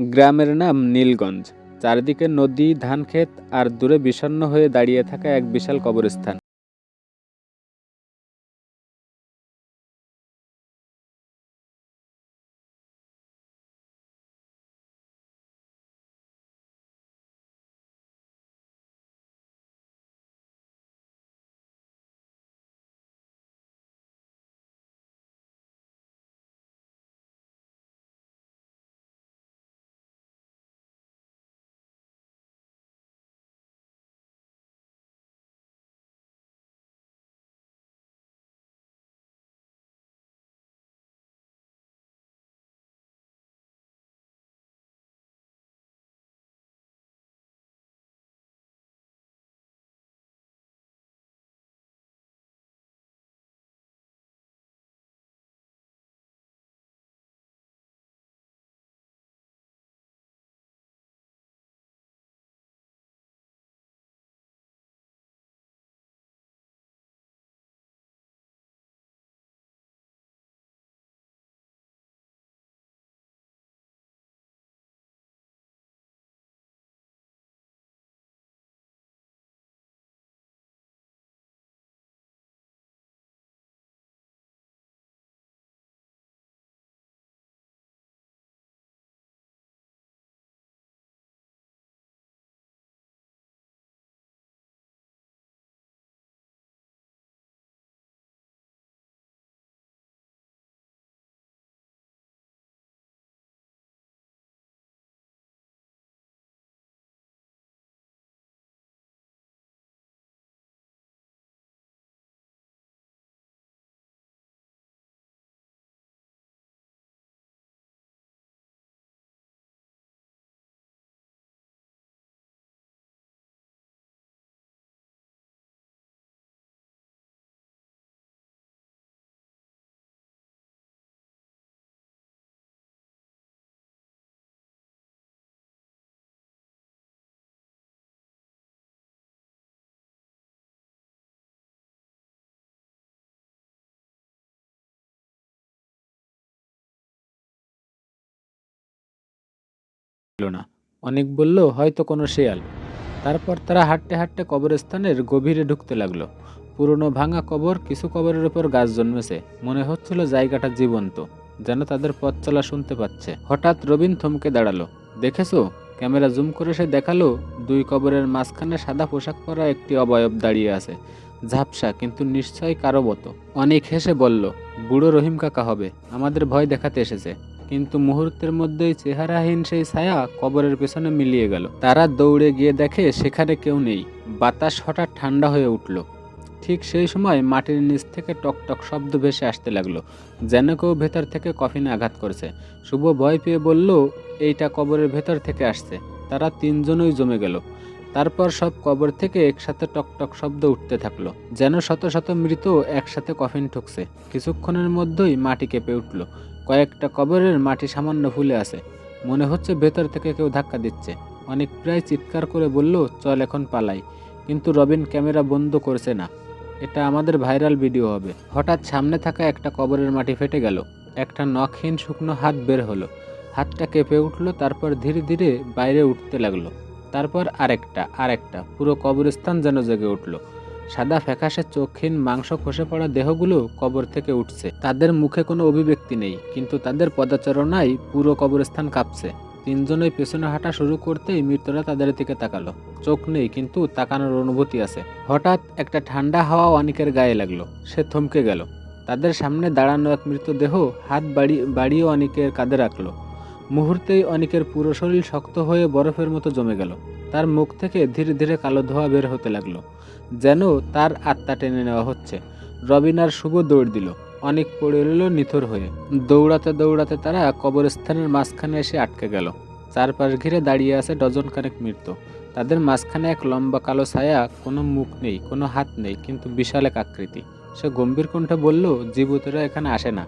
গ্রামের নাম নীলগঞ্জ। চারদিকে নদী, ধানক্ষেত আর দূরে বিষণ্ণ হয়ে দাঁড়িয়ে থাকা এক বিশাল কবরস্থান। ছিল না। অনেক বলল, হয়তো কোনো শেয়াল। তারপর তারা হাঁটতে হাঁটতে কবরস্থানের গভীরে ঢুকতে লাগল। পুরনো ভাঙা কবর কিছু কবরের উপর গাছ জন্মেছে। মনে হচ্ছিল জায়গাটা জীবন্ত, যেন তাদের পথ চলা শুনতে পাচ্ছে। হঠাৎ রবিন থমকে দাঁড়াল। দেখেছ? ক্যামেরা জুম করে সে দেখাল, দুই কবরের মাঝখানে সাদা পোশাক পরা একটি অবয়ব দাঁড়িয়ে আছে। ঝাপসা, কিন্তু নিশ্চয়ই কারও মতো। অনেক হেসে বলল, বুড়ো রহিম কাকা হবে, আমাদের ভয় দেখাতে এসেছে। কিন্তু মুহূর্তের মধ্যেই চেহারাহীন সেই ছায়া কবরের পেছনে মিলিয়ে গেল। তারা দৌড়ে গিয়ে দেখে সেখানে কেউ নেই। বাতাস হঠাৎ ঠান্ডা হয়ে উঠল। ঠিক সেই সময় মাটির নিচ থেকে টকটক শব্দ ভেসে আসতে লাগল, যেন কেউ ভেতর থেকে কফিনে আঘাত করছে। শুভ ভয় পেয়ে বলল, এইটা কবরের ভেতর থেকে আসছে। তারা তিনজনই জমে গেল। তারপর সব কবর থেকে একসাথে টকটক শব্দ উঠতে থাকল, যেন শত শত মৃত একসাথে কফিন ঠুকছে। কিছুক্ষণের মধ্যেই মাটি কেঁপে উঠল। কয়েকটা কবরের মাটি সামান্য ফুলে আছে। মনে হচ্ছে ভেতর থেকে কেউ ধাক্কা দিচ্ছে। অনেক প্রায় চিৎকার করে বলল, চল এখন পালাই। কিন্তু রবিন ক্যামেরা বন্ধ করছে না। এটা আমাদের ভাইরাল ভিডিও হবে। হঠাৎ সামনে থাকা একটা কবরের মাটি ফেটে গেল। একটা নখহীন শুকনো হাত বের হলো। হাতটা কেঁপে উঠল, তারপর ধীরে ধীরে বাইরে উঠতে লাগল। তারপর আরেকটা আরেকটা। পুরো কবরস্থান যেন জেগে উঠল। সাদা ফ্যাকাশে চোখহীন মাংস খসে পড়া দেহগুলো কবর থেকে উঠছে। তাদের মুখে কোনো অভিব্যক্তি নেই, কিন্তু তাদের পদাচরণায় পুরো কবরস্থান কাঁপছে। তিনজনই পেছনে হাঁটা শুরু করতেই মৃতরা তাদের দিকে তাকালো। চোখ নেই, কিন্তু তাকানোর অনুভূতি আছে। হঠাৎ একটা ঠান্ডা হাওয়া অনেকের গায়ে লাগল। সে থমকে গেল। তাদের সামনে দাঁড়ানো এক মৃতদেহ হাত বাড়ি, বাড়িয়ে অনেকের কাঁধে রাখল। মুহূর্তেই অনেকের পুরো শরীর শক্ত হয়ে বরফের মতো জমে গেল। তার মুখ থেকে ধীরে ধীরে কালো ধোঁয়া বের হতে লাগল। যেন তার আত্মা টেনে নেওয়া হচ্ছে। রবিন আর শুভ দৌড় দিল। অনেক পড়ে এলো নিথর হয়ে। দৌড়াতে দৌড়াতে তারা কবরস্থানের মাঝখানে এসে আটকে গেল। চারপাশ ঘিরে দাঁড়িয়ে আছে ডজন খানেক মৃত্যু তাদের মাঝখানে এক লম্বা কালো ছায়া, কোনো মুখ নেই, কোনো হাত নেই, কিন্তু বিশাল এক আকৃতি। সে গম্ভীর কণ্ঠে বলল জীবিতরা এখানে আসে না।